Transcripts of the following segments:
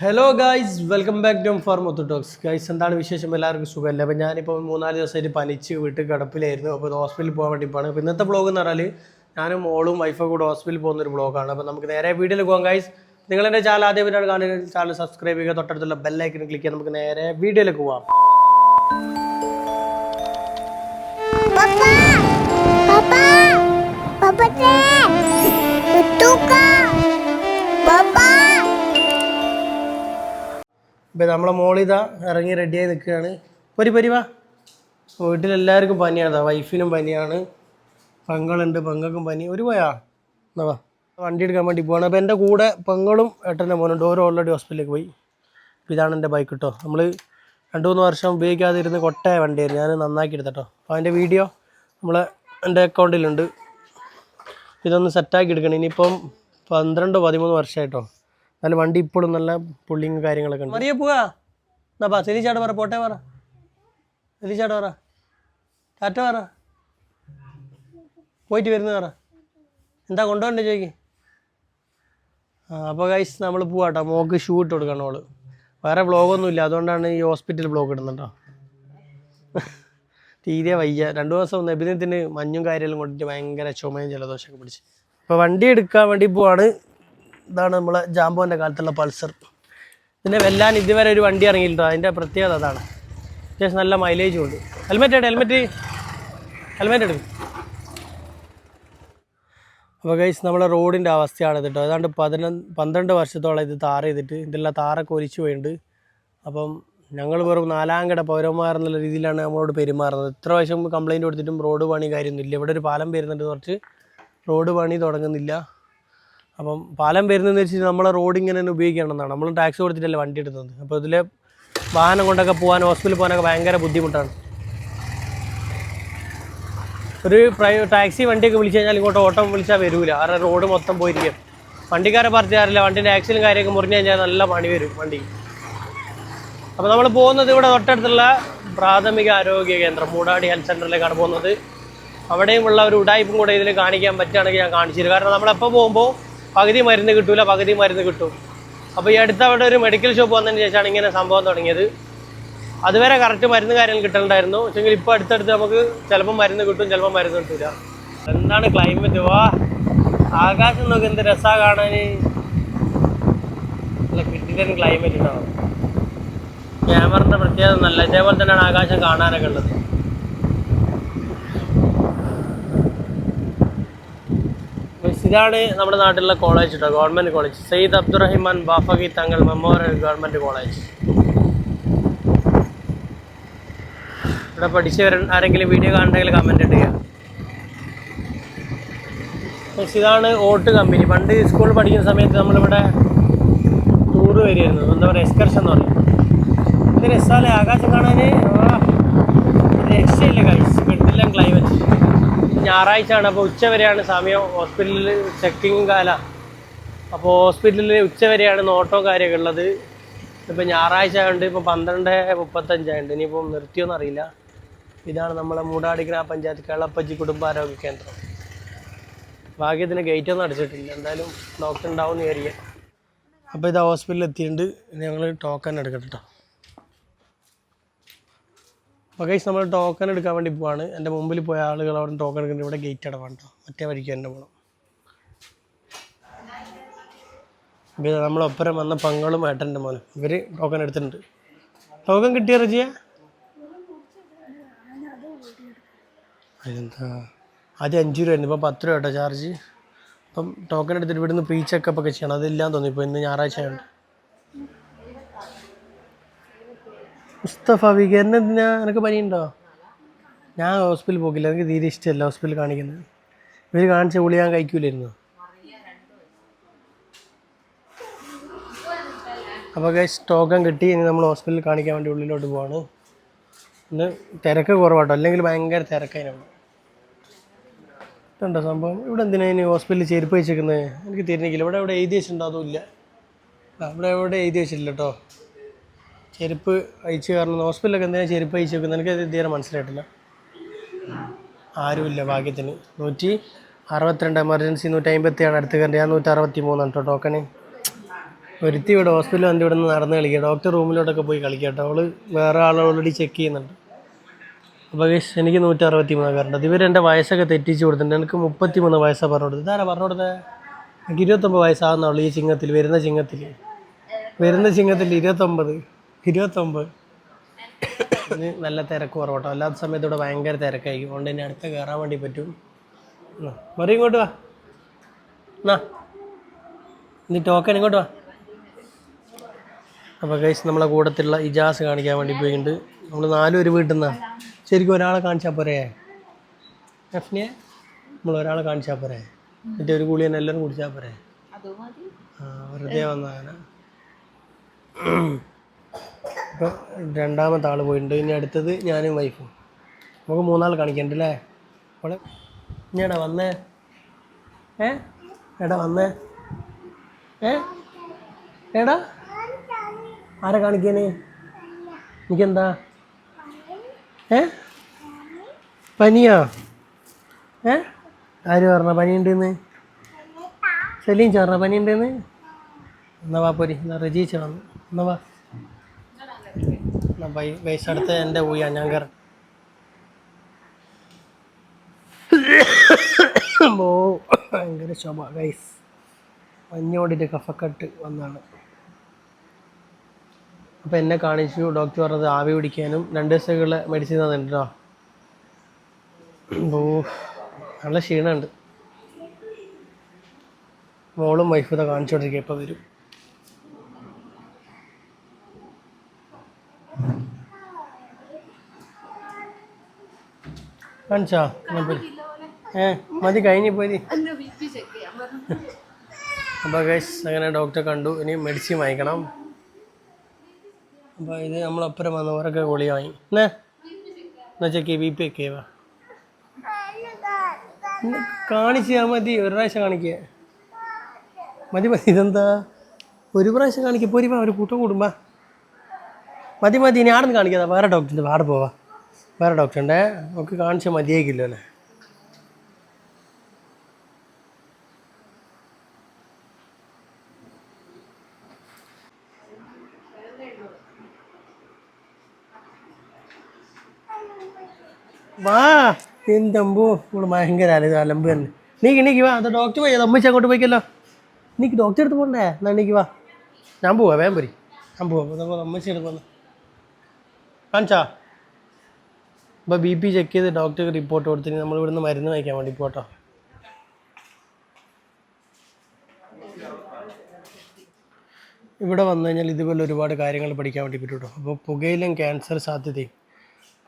Hello guys welcome back to four മൊത്ത talks guys എന്താണ് വിശേഷം? എല്ലാവർക്കും സുഖമല്ല? അപ്പോൾ ഞാനിപ്പോൾ മൂന്നാൽ ദിവസമായിട്ട് പനിച്ച് വീട്ടിൽ കിടപ്പിലായിരുന്നു. അപ്പോൾ ഹോസ്പിറ്റലിൽ പോകാൻ വേണ്ടി പോകണം അപ്പോൾ ഇന്നത്തെ ബ്ലോഗ് എന്ന് പറഞ്ഞാൽ ഞാനും മോളും വൈഫും കൂടെ ഹോസ്പിറ്റലിൽ പോകുന്ന ഒരു ബ്ലോഗാണ് അപ്പോൾ നമുക്ക് നേരെ വീഡിയോയിൽ പോകാം ഗൈസ് നിങ്ങൾ എന്റെ ചാനൽ ആദ്യമായിട്ടാണ് കാണുന്നത്. ചാനൽ സബ്സ്ക്രൈബ് ചെയ്യുക. തൊട്ടടുത്തുള്ള ബെല്ലൈക്കൻ ക്ലിക്ക് ചെയ്യാൻ നമുക്ക് നേരെ വീഡിയോയിലേക്ക് പോകാം ഇപ്പോൾ നമ്മളെ മോളിതാ ഇറങ്ങി റെഡിയായി നിൽക്കുകയാണ്. പൊരി പരി വീട്ടിലെല്ലാവർക്കും പനിയാണ്. വൈഫിനും പനിയാണ്. പെങ്ങളുണ്ട് പെങ്ങൾക്കും പനി. ഒരു പോയാ? എന്നാ വാ. വണ്ടി എടുക്കാൻ വേണ്ടി പോവാണ്. അപ്പോൾ എന്റെ കൂടെ പെങ്ങളും ഏട്ടന്റെ മോനുണ്ട്. ഓരോ ഓൾറെഡി ഹോസ്പിറ്റലിലേക്ക് പോയി. അപ്പോൾ ഇതാണ് എന്റെ ബൈക്ക് കേട്ടോ നമ്മൾ രണ്ട് മൂന്ന് വർഷം ഉപയോഗിക്കാതിരുന്ന് കൊട്ടയ വണ്ടിയായിരുന്നു. ഞാൻ നന്നാക്കി എടുത്തട്ടോ. അപ്പോൾ അതിന്റെ വീഡിയോ നമ്മൾ എന്റെ അക്കൗണ്ടിലുണ്ട് ഇതൊന്ന് സെറ്റാക്കി എടുക്കണം. ഇനിയിപ്പം പന്ത്രണ്ട് പതിമൂന്ന് വർഷമായിട്ടോ എന്നാലും വണ്ടി ഇപ്പോഴും നല്ല പുള്ളിങ് കാര്യങ്ങളൊക്കെ ഉണ്ട്. മറിയ പോവാ. എന്നാ പാ തെലിച്ചാട് പറ പോട്ടെ പറ. തെലിച്ചാട് പറ. ടാറ്റ പറ. പോയിട്ട് വരുന്ന പറ. എന്താ കൊണ്ടുപോകണ്ടേ ചോദിക്ക് ആ അപ്പോൾ ഗൈസ് നമ്മൾ പോവാട്ടോ. മോക്ക് ഷൂ ഇട്ട് കൊടുക്കണം അവൾ വേറെ വ്ളോഗൊന്നും ഇല്ല അതുകൊണ്ടാണ് ഈ ഹോസ്പിറ്റൽ വ്ളോഗ് ഇടുന്നുണ്ടോ തീരെ വയ്യ. രണ്ടു ദിവസം നബിദിനത്തിന് മഞ്ഞും കാര്യമെല്ലാം കൊണ്ടിട്ട് ഭയങ്കര ചുമയും ജലദോഷമൊക്കെ പിടിച്ച്. അപ്പോൾ വണ്ടി എടുക്കാൻ വേണ്ടി പോവാണ്. ഇതാണ് നമ്മളെ ജാമ്പോന്റെ കാലത്തുള്ള പൾസർ. പിന്നെ വെല്ലാൻ ഇതുവരെ ഒരു വണ്ടി ഇറങ്ങിയിട്ടുണ്ട്. അതിന്റെ പ്രത്യേകത അതാണ്. അത്യാവശ്യം നല്ല മൈലേജും ഉണ്ട്. ഹെൽമെറ്റ് എടു ഹെൽമെറ്റ് ഹെൽമെറ്റ് എടുക്കും അപ്പോൾ ഗൈസ് നമ്മളെ റോഡിന്റെ അവസ്ഥയാണ് കേട്ടോ ഏതാണ്ട് പതിനൊന്ന് പന്ത്രണ്ട് വർഷത്തോളം ഇത് താറ ചെയ്തിട്ട് ഇതെല്ലാം താറൊക്കെ ഒലിച്ചു പോയിട്ടുണ്ട് അപ്പം ഞങ്ങൾ വെറും നാലാംകട പൗരന്മാർ എന്നുള്ള രീതിയിലാണ് നമ്മളോട് പെരുമാറുന്നത്. ഇത്ര പ്രാവശ്യം കംപ്ലയിന്റ് കൊടുത്തിട്ടും റോഡ് പണി കാര്യമൊന്നുമില്ല. ഇവിടെ ഒരു പാലം വരുന്നുണ്ട് കുറച്ച് റോഡ് പണി തുടങ്ങുന്നില്ല. അപ്പം പാലം വരുന്നതെന്ന് വെച്ചാൽ നമ്മളെ റോഡ് ഇങ്ങനെ തന്നെ ഉപയോഗിക്കണമെന്നാണ്. നമ്മൾ ടാക്സി കൊടുത്തിട്ടല്ലേ വണ്ടി എടുത്തത്. അപ്പോൾ ഇതിൽ വാഹനം കൊണ്ടൊക്കെ പോകാൻ ഹോസ്പിറ്റലിൽ പോകാനൊക്കെ ഭയങ്കര ബുദ്ധിമുട്ടാണ്. ഒരു പ്രൈ ടാക്സി വണ്ടിയൊക്കെ വിളിച്ചു കഴിഞ്ഞാൽ ഇങ്ങോട്ട് ഓട്ടം വിളിച്ചാൽ വരൂല. കാരണം റോഡ് മൊത്തം പോയിരിക്കും. വണ്ടിക്കാരെ പറഞ്ഞാറില്ല വണ്ടിന്റെ ആക്സിലും കാര്യമൊക്കെ മുറിഞ്ഞു കഴിഞ്ഞാൽ നല്ല പണി വരും വണ്ടി. അപ്പോൾ നമ്മൾ പോകുന്നത് ഇവിടെ തൊട്ടടുത്തുള്ള പ്രാഥമിക ആരോഗ്യ കേന്ദ്രം. മൂടാടി ഹെൽത്ത് സെന്ററിലേക്കാണ് പോകുന്നത്. അവിടെയുമുള്ള ഒരു ഉടായ്പും കൂടെ ഇതിൽ കാണിക്കാൻ പറ്റുകയാണെങ്കിൽ ഞാൻ കാണിച്ചിരുന്നു കാരണം നമ്മളെപ്പോൾ പോകുമ്പോൾ പകുതി മരുന്ന് കിട്ടൂല പകുതി മരുന്ന് കിട്ടും. അപ്പോൾ ഈ അടുത്ത് അവിടെ ഒരു മെഡിക്കൽ ഷോപ്പ് വന്നതിന് ശേഷമാണ് ഇങ്ങനെ സംഭവം തുടങ്ങിയത്. അതുവരെ കറക്റ്റ് മരുന്ന് കാര്യങ്ങൾ കിട്ടലുണ്ടായിരുന്നു. പക്ഷെങ്കിൽ ഇപ്പോൾ അടുത്തടുത്ത് നമുക്ക് ചിലപ്പോൾ മരുന്ന് കിട്ടും ചിലപ്പോൾ മരുന്ന് കിട്ടില്ല എന്താണ് ക്ലൈമറ്റ് വാ ആകാശം നോക്കി എന്ത് രസമാണ് കാണാൻ നല്ല കിട്ടിയ ക്ലൈമറ്റ് ഉണ്ടാവും. ക്യാമറിന്റെ പ്രത്യേകത നല്ല ഇതേപോലെ തന്നെയാണ് ആകാശം കാണാനൊക്കെ ഉള്ളത്. ഇതാണ് നമ്മുടെ നാട്ടിലുള്ള കോളേജ് കേട്ടോ government college Sayyid Abdurahiman Bafaqi Thangal memorial government college ഇവിടെ പഠിച്ചവർ ആരെങ്കിലും വീഡിയോ കാണണമെങ്കിൽ കമന്റ് Guys, ഇതാണ് ഓട്ട് കമ്പനി പണ്ട് സ്കൂളിൽ പഠിക്കുന്ന സമയത്ത് നമ്മളിവിടെ ടൂറ് വരികയായിരുന്നു എന്താ പറയുക എക്സ്കർഷൻ എന്ന് പറയും. ഇത് രസാലേ ആകാശം കാണാൻ രക്ഷയില്ല ക്ലൈമറ്റ് ഞായറാഴ്ച ആണ് അപ്പോൾ ഉച്ച വരെയാണ് സമയം ഹോസ്പിറ്റലിൽ ചെക്കിങ്ങും കാല. അപ്പോൾ ഹോസ്പിറ്റലിൽ ഉച്ച വരെയാണ് നോട്ടവും കാര്യമൊക്കെ ഉള്ളത്. ഇപ്പോൾ ഞായറാഴ്ച ആയതുകൊണ്ട് ഇപ്പോൾ പന്ത്രണ്ട് മുപ്പത്തഞ്ചായുണ്ട് ഇനിയിപ്പോൾ നിർത്തിയോന്ന് അറിയില്ല. ഇതാണ് നമ്മളെ മൂടാടി ഗ്രാമപഞ്ചായത്ത് കേളപ്പജി കുടുംബാരോഗ്യ കേന്ദ്രം. ഭാഗ്യത്തിന് ഗേറ്റ് ഒന്നും അടച്ചിട്ടില്ല. എന്തായാലും ഡോക്ടർ ഉണ്ടാവും ഏരിയ അപ്പോൾ ഇത് ഹോസ്പിറ്റലിൽ എത്തിയിട്ടുണ്ട്. ഞങ്ങൾ ടോക്കൺ എടുക്കട്ടെ കേട്ടോ അപ്പോൾ കഴിച്ച് നമ്മൾ ടോക്കൺ എടുക്കാൻ വേണ്ടി പോവാണ്. എന്റെ മുമ്പിൽ പോയ ആളുകൾ അവിടെ ടോക്കൺ എടുക്കുന്നുണ്ട്. ഇവിടെ ഗേറ്റ് അടവാണ് മറ്റേ വഴിക്ക് തന്നെ പോകണം ഇത് നമ്മളൊപ്പരം വന്ന പങ്ങളും ഏട്ടന്റെ മോനും. ഇവർ ടോക്കൺ എടുത്തിട്ടുണ്ട്. ടോക്കൺ കിട്ടിയ റജിയ? അതെന്താ ആദ്യം അഞ്ച് രൂപ ആയിരുന്നു. ഇപ്പം പത്ത് രൂപ കേട്ടോ ചാർജ് അപ്പം ടോക്കൺ എടുത്തിട്ട് ഇവിടുന്ന് പ്രീ ചെക്കപ്പ് ഒക്കെ ചെയ്യണം. അതില്ലാന്ന് തോന്നി ഇപ്പോൾ ഇന്ന് ഞായറാഴ്ച ആയതുകൊണ്ട് മുസ്തഫ വികേറിന് എന്തിനാ? നിനക്ക് പനിയുണ്ടോ? ഞാൻ ഹോസ്പിറ്റലിൽ പോക്കില്ല. എനിക്ക് തീരെ ഇഷ്ടമല്ല ഹോസ്പിറ്റലിൽ കാണിക്കുന്നത്. ഇവർ കാണിച്ച ഗുളി ഞാൻ കഴിക്കൂലായിരുന്നു. അപ്പോൾ ഗൈസ് ടോക്കൺ കിട്ടി. ഇനി നമ്മൾ ഹോസ്പിറ്റലിൽ കാണിക്കാൻ വേണ്ടി ഉള്ളിലോട്ട് പോവാണ്. ഇന്ന് തിരക്ക് കുറവാട്ടോ. അല്ലെങ്കിൽ ഭയങ്കര തിരക്കതിനാണ് ഇതുണ്ടോ സംഭവം? ഇവിടെ എന്തിനാ ഇനി ഹോസ്പിറ്റലിൽ ചെരുപ്പ് വെച്ചേക്കുന്നത്? എനിക്ക് തിരിഞ്ഞില്ല ഇവിടെ എവിടെ എഴുതി വെച്ചിട്ടുണ്ടോ? അതും ഇല്ല. ആ, ഇവിടെ എവിടെ എഴുതി വെച്ചിട്ടില്ല കേട്ടോ ചെരുപ്പ് അയച്ചു കാരണം ഹോസ്പിറ്റലൊക്കെ എന്തിനാണ് ചെരുപ്പ് അയച്ചു വെക്കുന്നത്? എനിക്ക് ഇത് തീരെ മനസ്സിലായിട്ടില്ല? ആരുമില്ല ഭാഗ്യത്തിന്. നൂറ്റി അറുപത്തിരണ്ട് എമർജൻസി നൂറ്റി അമ്പത്തിയാണ് അടുത്ത് കയറി ഞാൻ നൂറ്റി അറുപത്തി മൂന്നാണ് കേട്ടോ ടോക്കണ് ഒരുത്തി ഇവിടെ ഹോസ്പിറ്റലിൽ വന്ന് ഇവിടെ നിന്ന് നടന്ന് കളിക്കുക. ഡോക്ടർ റൂമിലോട്ടൊക്കെ പോയി കളിക്കുക കേട്ടോ അവൾ വേറെ ആൾ ഓൾറെഡി ചെക്ക് ചെയ്യുന്നുണ്ട്. അപ്പോൾ എനിക്ക് നൂറ്റി അറുപത്തി മൂന്ന് കറണ്ട് ഇവർ എന്റെ വയസ്സൊക്കെ തെറ്റിച്ച് കൊടുത്തിട്ടുണ്ട്. എനിക്ക് മുപ്പത്തി മൂന്ന് വയസ്സാണ് പറഞ്ഞു കൊടുത്തത്. ഇതാരാ പറഞ്ഞു കൊടുത്തത്? എനിക്ക് ഇരുപത്തൊമ്പത് വയസ്സാകുന്നുള്ളൂ ഈ ചിങ്ങത്തിൽ വരുന്ന ചിങ്ങത്തിൽ. വരുന്ന ചിങ്ങത്തിൽ ഇരുപത്തൊമ്പത്. ഇരുപത്തൊമ്പത്. ഇന്ന് നല്ല തിരക്ക് കുറവട്ടോ അല്ലാത്ത സമയത്ത് ഇവിടെ ഭയങ്കര തിരക്കായിരിക്കും. അതുകൊണ്ട് തന്നെ അടുത്ത കയറാൻ വേണ്ടി പറ്റും. മറി ഇങ്ങോട്ട് വാ. എന്നാ ഇനി ടോക്കൺ ഇങ്ങോട്ട് വാ. അപ്പോൾ കൈസ് നമ്മളെ കൂട്ടത്തിലുള്ള ഇജാസ് കാണിക്കാൻ വേണ്ടി പോയിട്ടുണ്ട് നമ്മൾ നാലും ഒരു വീട്ടിൽ നിന്നാണ് ശരിക്കും ഒരാളെ കാണിച്ചാൽ പോരേ? എഫ്നിയെ? നമ്മൾ ഒരാളെ കാണിച്ചാൽ പോരേ? എന്നിട്ട് ഒരു ഗുളി തന്നെ എല്ലാവരും കുടിച്ചാൽ പോരേ ആ വെറുതെ വന്നതാണ്. ഇപ്പം രണ്ടാമത്തെ ആൾ പോയിട്ടുണ്ട് ഇനി അടുത്തത് ഞാനും വൈഫും. നമുക്ക് മൂന്നാൾ കാണിക്കണ്ട അല്ലേ അപ്പോൾ ഇനി എടാ വന്നേ. ഏ? എടാ വന്നേ. ഏ? എടാ? ആരെ കാണിക്കാന്? എനിക്കെന്താ? ഏ? പനിയാ? ഏ? ആര് പറഞ്ഞ പനിയുണ്ടെന്ന്? സലീം ചേർന്ന പനിയുണ്ടെന്ന്? എന്നാ വാ പോരി. എന്നാ റജീച്ച വന്നു. എന്നാ വാ. പൈസ അടുത്ത് എന്റെ ഊയാ ഞാൻ കയറാം ഭയങ്കര ശോഭ ഗൈസ് മഞ്ഞോടിന്റെ കഫക്കെട്ട് വന്നാണ്. അപ്പോൾ എന്നെ കാണിച്ചു ഡോക്ടർ പറഞ്ഞത് ആവി പിടിക്കാനും. രണ്ട് ദിവസത്തേക്കുള്ള മെഡിസിൻ തന്നിട്ടോ ഓ നല്ല ക്ഷീണമുണ്ട്. മോളും വൈഫും ഇതാ കാണിച്ചുകൊണ്ടിരിക്കുക ഇപ്പോൾ വരും. കാണിച്ചാ. ഏ മതി കഴിഞ്ഞ് പോയി. അപ്പോൾ ഗൈസ് അങ്ങനെ ഡോക്ടറെ കണ്ടു. ഇനി മെഡിസിൻ വാങ്ങിക്കണം. അപ്പോൾ ഇത് നമ്മളൊപ്പരം വന്നവരൊക്കെ ഗുളി വാങ്ങി. എന്നാ എന്നാ ചെക്ക് ബി പി ഒക്കെ വാ. കാണിച്ചാൽ മതി ഒരു പ്രാവശ്യം കാണിക്കുക മതി മതി ഇതെന്താ? ഒരു പ്രാവശ്യം കാണിക്കുക പോരി വാ ഒരു കൂട്ടം കൂടുമ്പോ മതി മതി ഇനി ആടെ കാണിക്കാതാ വേറെ ഡോക്ടറിന്റെ വേറെ പോവാ. വേറെ ഡോക്ടറുണ്ടേ നമുക്ക് കാണിച്ചാൽ മതിയായിക്കില്ലോ അല്ലേ? വാ എന്തമ്പോ ഇവിടെ ഭയങ്കര അല അലമ്പ് തന്നെ. നീക്ക് നീക്ക് വാ അത് ഡോക്ടർ പോയി അമ്മച്ചി അങ്ങോട്ട് പോയിക്കല്ലോ. നീക്ക് ഡോക്ടർ എടുത്ത് പോണ്ടേ? എന്നാ നീക്ക് വാ. ഞാൻ പോവാ വേഗം പോരി. ഞാൻ പോവാം അമ്മച്ചി എടുത്ത് കാണിച്ചാ? അപ്പോൾ ബി പി ചെക്ക് ചെയ്ത് ഡോക്ടർക്ക് റിപ്പോർട്ട് കൊടുത്തിട്ട് നമ്മൾ ഇവിടുന്ന് മരുന്ന് വാങ്ങിക്കാൻ വേണ്ടി പോട്ടോ. ഇവിടെ വന്നു കഴിഞ്ഞാൽ ഇതുപോലെ ഒരുപാട് കാര്യങ്ങൾ പഠിക്കാൻ വേണ്ടി പറ്റും കേട്ടോ അപ്പോൾ പുകയിലും ക്യാൻസർ സാധ്യതയും.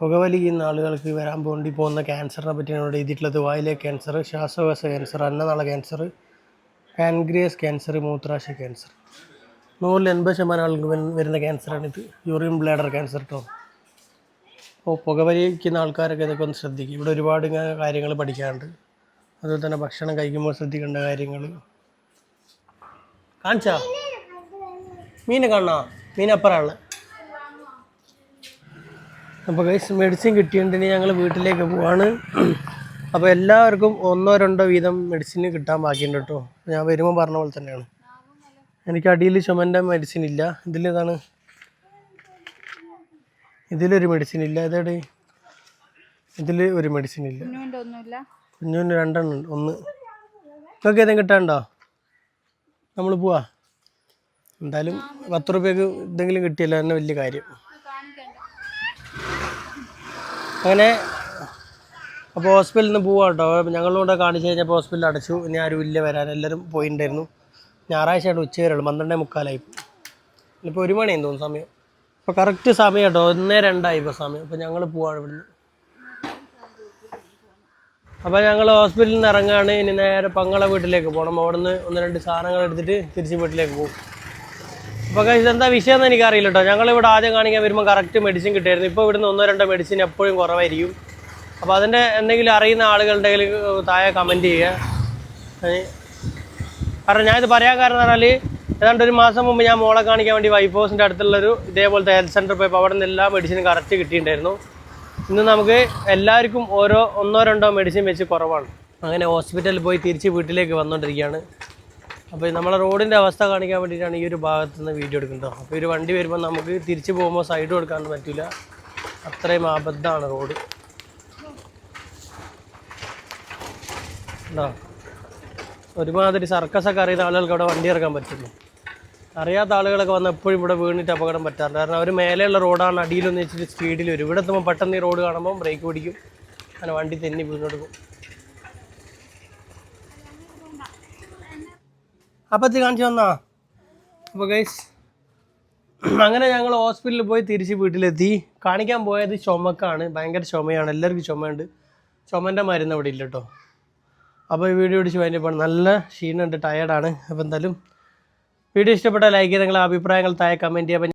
പുകവലിക്കുന്ന ആളുകൾക്ക് വരാൻ വേണ്ടി പോകുന്ന ക്യാൻസറിനെ പറ്റിയാണ് ഇവിടെ എഴുതിയിട്ടുള്ളത്. വായിലെ ക്യാൻസർ ശ്വാസകോശ ക്യാൻസർ അന്നനാള ക്യാൻസർ പാൻക്രിയസ് ക്യാൻസർ മൂത്രാശയ ക്യാൻസർ നൂറിൽ എൺപത് ശതമാനം ആളുകൾ വരു- വരുന്ന ക്യാൻസറാണിത് യൂറിൻ ബ്ലാഡർ ക്യാൻസർ കേട്ടോ അപ്പോൾ പുകവലിക്കുന്ന ആൾക്കാരൊക്കെ ഇതൊക്കെ ഒന്ന് ശ്രദ്ധിക്കും. ഇവിടെ ഒരുപാട് ഇങ്ങനെ കാര്യങ്ങൾ പഠിക്കാനുണ്ട് അതുപോലെ തന്നെ ഭക്ഷണം കഴിക്കുമ്പോൾ ശ്രദ്ധിക്കേണ്ട കാര്യങ്ങൾ. കാണിച്ചാ? മീനെ കാണാ മീനപ്പറാണ് അപ്പോൾ ഗൈസ് മെഡിസിൻ കിട്ടിയിട്ടുണ്ടെങ്കിൽ ഞങ്ങൾ വീട്ടിലേക്ക് പോവാണ്. അപ്പോൾ എല്ലാവർക്കും ഒന്നോ രണ്ടോ വീതം മെഡിസിൻ കിട്ടാൻ ബാക്കിയുണ്ട് കേട്ടോ. ഞാൻ വരുമ്പോൾ പറഞ്ഞ പോലെ തന്നെയാണ്. എനിക്ക് അടിയിൽ ചുമന്റെ മെഡിസിൻ ഇല്ല. ഇതിലിതാണ് ഇതിലൊരു മെഡിസിൻ ഇല്ല. ഇതേടെ ഇതിൽ ഒരു മെഡിസിൻ ഇല്ല. കുഞ്ഞുവിന്റെ രണ്ടെണ്ണം ഉണ്ട്. ഒന്ന്. നിങ്ങൾക്ക് ഏതെങ്കിലും കിട്ടാനുണ്ടോ? നമ്മൾ പോവാ. എന്തായാലും പത്ത് റുപ്യക്ക് എന്തെങ്കിലും കിട്ടിയല്ലോ. തന്നെ വലിയ കാര്യം. അങ്ങനെ അപ്പോൾ ഹോസ്പിറ്റലിൽ നിന്ന് പോവാം കേട്ടോ അപ്പോൾ കൂടെ കാണിച്ച് കഴിഞ്ഞപ്പോൾ ഹോസ്പിറ്റലിൽ അടച്ചു. ഇനി ആരും ഇല്ല വരാൻ. എല്ലാവരും പോയിട്ടുണ്ടായിരുന്നു ഞായറാഴ്ചയാണ് ഉച്ച വരെയുള്ളൂ പന്ത്രണ്ടേ മുക്കാലായി. ഇപ്പോൾ ഒരു മണിയെന്ന് തോന്നുന്നു സമയം. ഇപ്പോൾ കറക്റ്റ് സമയം കേട്ടോ. ഒന്നേ രണ്ടായി ഇപ്പോൾ സമയം. അപ്പോൾ ഞങ്ങൾ പോവാണ് ഇവിടുന്ന്. അപ്പോൾ ഞങ്ങൾ ഹോസ്പിറ്റലിൽ നിന്ന് ഇറങ്ങുകയാണ് ഇനി നേരെ പങ്ങള വീട്ടിലേക്ക് പോകണം അവിടുന്ന് ഒന്ന് രണ്ട് സാധനങ്ങൾ എടുത്തിട്ട് തിരിച്ച് വീട്ടിലേക്ക് പോകും. അപ്പോൾ കഴിച്ച് എന്താ വിഷയം എന്ന് എനിക്കറിയില്ല കേട്ടോ ഞങ്ങളിവിടെ ആദ്യം കാണിക്കാൻ വരുമ്പോൾ കറക്റ്റ് മെഡിസിൻ കിട്ടുമായിരുന്നു ഇപ്പോൾ ഇവിടുന്ന് ഒന്നോ രണ്ടോ മെഡിസിൻ എപ്പോഴും കുറവായിരിക്കും. അപ്പോൾ അതിന്റെ എന്തെങ്കിലും അറിയുന്ന ആളുകളുണ്ടെങ്കിൽ താഴെ കമന്റ് ചെയ്യുക. കാരണം ഞാനിത് പറയാൻ കാരണം എന്ന് പറഞ്ഞാൽ ഏതാണ്ട് ഒരു മാസം മുമ്പ് ഞാൻ മോളെ കാണിക്കാൻ വേണ്ടി വൈഫ് ഹൗസിന്റെ അടുത്തുള്ളൊരു ഇതേപോലത്തെ ഹെൽത്ത് സെന്റർ പോയപ്പോൾ അവിടെ നിന്ന് എല്ലാ മെഡിസിനും കറക്റ്റ് കിട്ടിയിട്ടുണ്ടായിരുന്നു. ഇന്ന് നമുക്ക് എല്ലാവർക്കും ഓരോ ഒന്നോ രണ്ടോ മെഡിസിൻ വെച്ച് കുറവാണ്. അങ്ങനെ ഹോസ്പിറ്റലിൽ പോയി തിരിച്ച് വീട്ടിലേക്ക് വന്നുകൊണ്ടിരിക്കുകയാണ് അപ്പോൾ നമ്മളെ റോഡിന്റെ അവസ്ഥ കാണിക്കാൻ വേണ്ടിയിട്ടാണ് ഈ ഒരു ഭാഗത്ത് നിന്ന് വീഡിയോ എടുക്കുന്നത്. അപ്പോൾ ഒരു വണ്ടി വരുമ്പോൾ നമുക്ക് തിരിച്ച് പോകുമ്പോൾ സൈഡ് കൊടുക്കാൻ പറ്റില്ല അത്രയും അബദ്ധമാണ് റോഡ്. ഉണ്ടോ ഒരുമാതിരി സർക്കസൊക്കെ അറിയുന്ന ആളുകൾക്ക് അവിടെ വണ്ടി ഇറക്കാൻ പറ്റുന്നു അറിയാത്ത ആളുകളൊക്കെ വന്ന് എപ്പോഴും ഇവിടെ വീണിട്ട് അപകടം പറ്റാറുണ്ട്. കാരണം അവർ മേലെയുള്ള റോഡാണ് അടിയിലൊന്ന് വെച്ചിട്ട് സ്പീഡിൽ വരും. ഇവിടെ എത്തുമ്പോൾ പെട്ടെന്ന് ഈ റോഡ് കാണുമ്പോൾ ബ്രേക്ക് പിടിക്കും. അങ്ങനെ വണ്ടി തെന്നി വീണെടുക്കും. അപ്പം ഇത് കാണിച്ചു വന്നാ അപ്പോൾ ഗൈസ് അങ്ങനെ ഞങ്ങൾ ഹോസ്പിറ്റലിൽ പോയി തിരിച്ച് വീട്ടിലെത്തി. കാണിക്കാൻ പോയത് ചുമക്കാണ്. ഭയങ്കര ചുമയാണ്. എല്ലാവർക്കും ചുമയുണ്ട്. ചുമന്റെ മരുന്ന് അവിടെ ഇല്ല കേട്ടോ അപ്പോൾ ഈ വീഡിയോ പിടിച്ച് കഴിഞ്ഞപ്പോൾ നല്ല ക്ഷീണമുണ്ട് ടയേർഡാണ് അപ്പോൾ എന്തായാലും വീഡിയോ ഇഷ്ടപ്പെട്ട ലൈക്ക് ചെയ്ത് നിങ്ങളുടെ അഭിപ്രായങ്ങൾ താഴെ കമന്റ് ചെയ്യാൻ